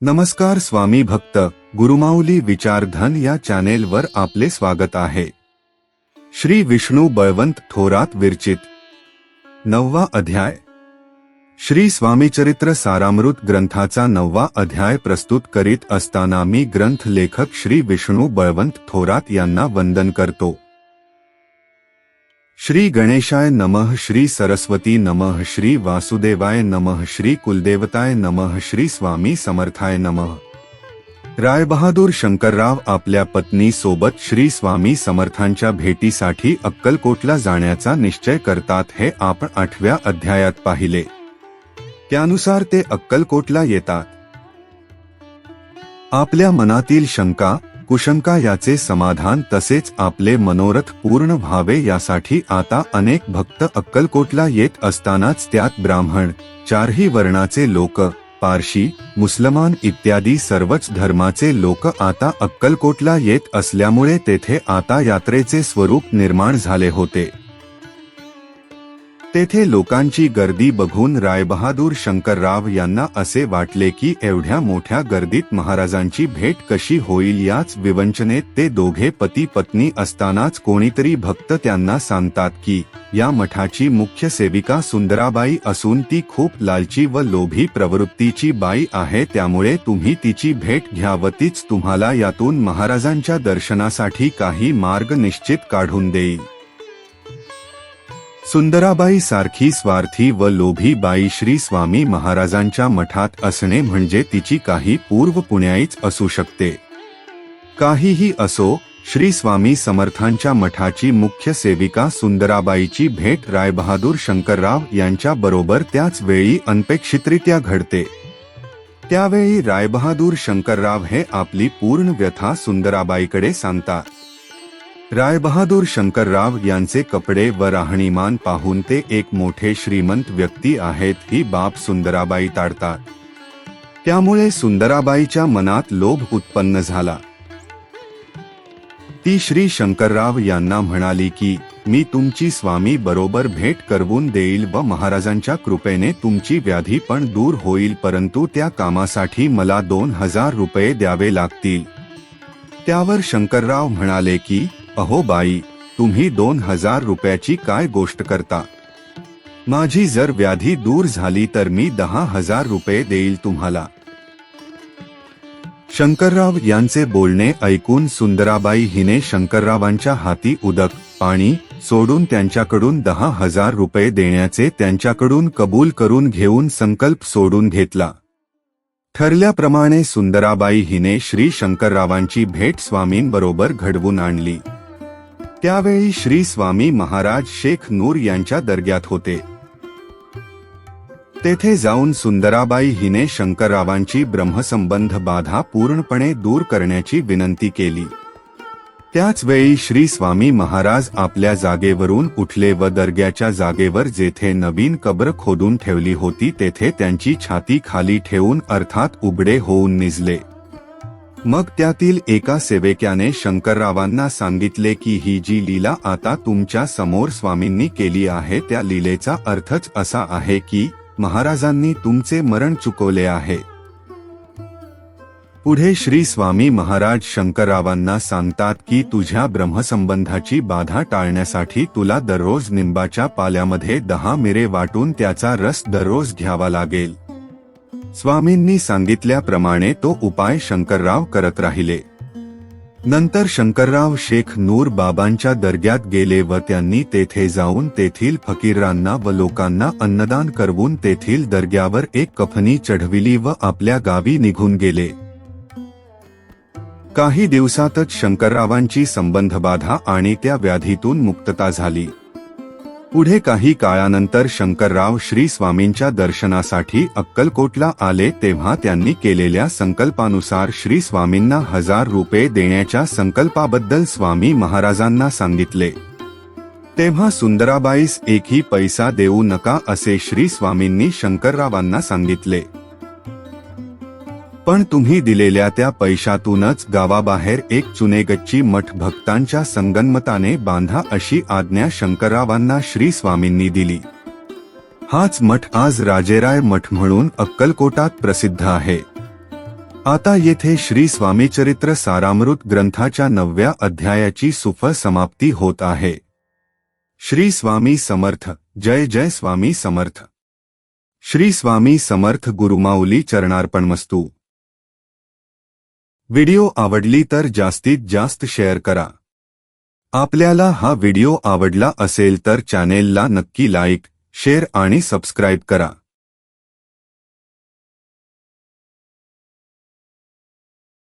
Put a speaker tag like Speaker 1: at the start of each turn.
Speaker 1: नमस्कार स्वामी भक्त गुरुमाऊली विचारधन या चॅनेलवर आपले स्वागत आहे. श्री विष्णू बळवंत थोरात विरचित. नववा अध्याय. श्री स्वामीचरित्र सारामृत ग्रंथाचा नववा अध्याय प्रस्तुत करीत असताना मी ग्रंथ लेखक श्री विष्णू बळवंत थोरात यांना वंदन करतो. श्री गणेशाय नमः श्री सरस्वती नमः श्री वासुदेवाय नमः श्री कुलदेवताय नमः श्री स्वामी समर्थाय नमः. रायबहादूर शंकरराव आपल्या पत्नी सोबत श्री स्वामी समर्थांच्या भेटीसाठी अक्कलकोटला जाण्याचा निश्चय करतात हे आपण आठव्या अध्यायात पाहिले. त्यानुसार ते अक्कलकोटला येतात. आपल्या मनातील शंका कुशंका याचे समाधान तसेच आपले मनोरथ पूर्ण व्हावे यासाठी आता अनेक भक्त अक्कलकोटला येत असतानाच त्यात ब्राह्मण चारही वर्णाचे लोक पारशी मुसलमान इत्यादी सर्वच धर्माचे लोक आता अक्कलकोटला येत असल्यामुळे तेथे आता यात्रेचे स्वरूप निर्माण झाले होते. तेथे लोकांची गर्दी बघून रायबहादूर शंकरराव यांना असे वाटले की एवढ्या मोठ्या गर्दीत महाराजांची भेट कशी होईल याच विवंचनेत ते दोघे पती पत्नी असतानाच कोणीतरी भक्त त्यांना सांगतात की या मठाची मुख्य सेविका सुंदराबाई असून ती खूप लालची व लोभी प्रवृत्तीची बाई आहे त्यामुळे तुम्ही तिची भेट घ्याव तीच तुम्हाला यातून महाराजांच्या दर्शनासाठी काही मार्ग निश्चित काढून देईल. सुंदराबाई सारखी स्वार्थी व लोभी बाई श्री स्वामी महाराजांच्या मठात असणे म्हणजे तिची काही पूर्व पुण्याईच असू शकते. काहीही असो श्री स्वामी समर्थांच्या मठाची मुख्य सेविका सुंदराबाईची भेट रायबहादूर शंकरराव यांच्या बरोबर त्याच वेळी अनपेक्षितरित्या घडते. त्यावेळी रायबहादूर शंकरराव हे आपली पूर्ण व्यथा सुंदराबाईकडे सांगतात. रायबहादूर शंकरराव यांचे कपडे व राहणीमान पाहून ते एक मोठे श्रीमंत व्यक्ती आहेत ही बाब सुंदराबाई ताडतात. त्यामुळे सुंदराबाईच्या मनात लोभ उत्पन्न झाला. ती श्री शंकरराव यांना म्हणाली की मी तुमची स्वामी बरोबर भेट करवून देईल व महाराजांच्या कृपेने तुमची व्याधी पण दूर होईल परंतु त्या कामासाठी मला दोन हजार रुपये द्यावे लागतील. त्यावर शंकरराव म्हणाले की अहो बाई तुम्ही दोन हजार रुपयाची काय गोष्ट करता? माझी जर व्याधी दूर झाली तर मी दहा हजार रुपये देईल तुम्हाला. शंकरराव यांचे बोलणे ऐकून सुंदराबाई हिने शंकररावांच्या हाती उदक पाणी सोडून त्यांच्याकडून दहा हजार रुपये देण्याचे त्यांच्याकडून कबूल करून घेऊन संकल्प सोडून घेतला. ठरल्याप्रमाणे सुंदराबाई हिने श्री शंकररावांची भेट स्वामींबरोबर घडवून आणली. त्यावेळी श्री स्वामी महाराज शेख नूर यांच्या दर्ग्यात होते. तेथे जाऊन सुंदराबाई हिने शंकररावांची ब्रह्मसंबंध बाधा पूर्णपणे दूर करण्याची विनंती केली. त्याच वेळी श्री स्वामी महाराज आपल्या जागेवरून उठले व दर्ग्याच्या जागेवर जेथे नवीन कब्र खोदून ठेवली होती तेथे त्यांची छाती खाली ठेवून अर्थात उबडे होऊन निजले. मग त्यातील एका सेवेक्याने शंकररावांना सांगितले की ही जी लीला आता तुमच्यासमोर स्वामींनी केली आहे त्या लीलेचा अर्थच असा आहे की महाराजांनी तुमचे मरण चुकवले आहे. पुढे श्री स्वामी महाराज शंकररावांना सांगतात की तुझ्या ब्रह्मसंबंधाची बाधा टाळण्यासाठी तुला दररोज निंबाच्या पाल्यामध्ये दहा मिरे वाटून त्याचा रस दररोज घ्यावा लागेल. स्वामींनी सांगितल्याप्रमाणे तो उपाय शंकरराव करत राहिले. नंतर शंकरराव शेख नूर बाबांच्या दर्ग्यात गेले व त्यांनी तेथे जाऊन तेथील फकीरांना व लोकांना अन्नदान करवून तेथील दर्ग्यावर एक कफनी चढविली व आपल्या गावी निघून गेले. काही दिवसातच शंकररावांची संबंधबाधा आणि त्या व्याधीतून मुक्तता झाली. पुढे काही काळानंतर शंकरराव श्री स्वामींच्या दर्शनासाठी अक्कलकोटला आले तेव्हा त्यांनी केलेल्या संकल्पानुसार श्री स्वामींना हजार रुपये देण्याच्या संकल्पाबद्दल स्वामी महाराजांना सांगितले. तेव्हा सुंदराबाईस एकही पैसा देऊ नका असे श्री स्वामींनी शंकररावांना सांगितले. पण तुम्ही दिलेल्या त्या पैशातूनच गावाबाहेर एक चुनेगच्ची मठ भक्तांच्या संगनमताने बांधा अशी आज्ञा शंकररावांना श्री स्वामींनी दिली. हाच मठ आज राजेराय मठ म्हणून अक्कलकोटात प्रसिद्ध आहे. आता येथे श्री स्वामीचरित्र सारामृत ग्रंथाच्या नवव्या अध्यायाची सुफ समाप्ती होत आहे. श्री स्वामी समर्थ जय जय स्वामी समर्थ. श्री स्वामी समर्थ गुरुमाऊली चरणार्पण मस्तू व्हिडिओ आवडली तर जास्तीत जास्त शेअर करा. आपल्याला हा व्हिडिओ आवडला असेल तर चॅनेलला नक्की लाईक शेअर आणि सबस्क्राईब करा.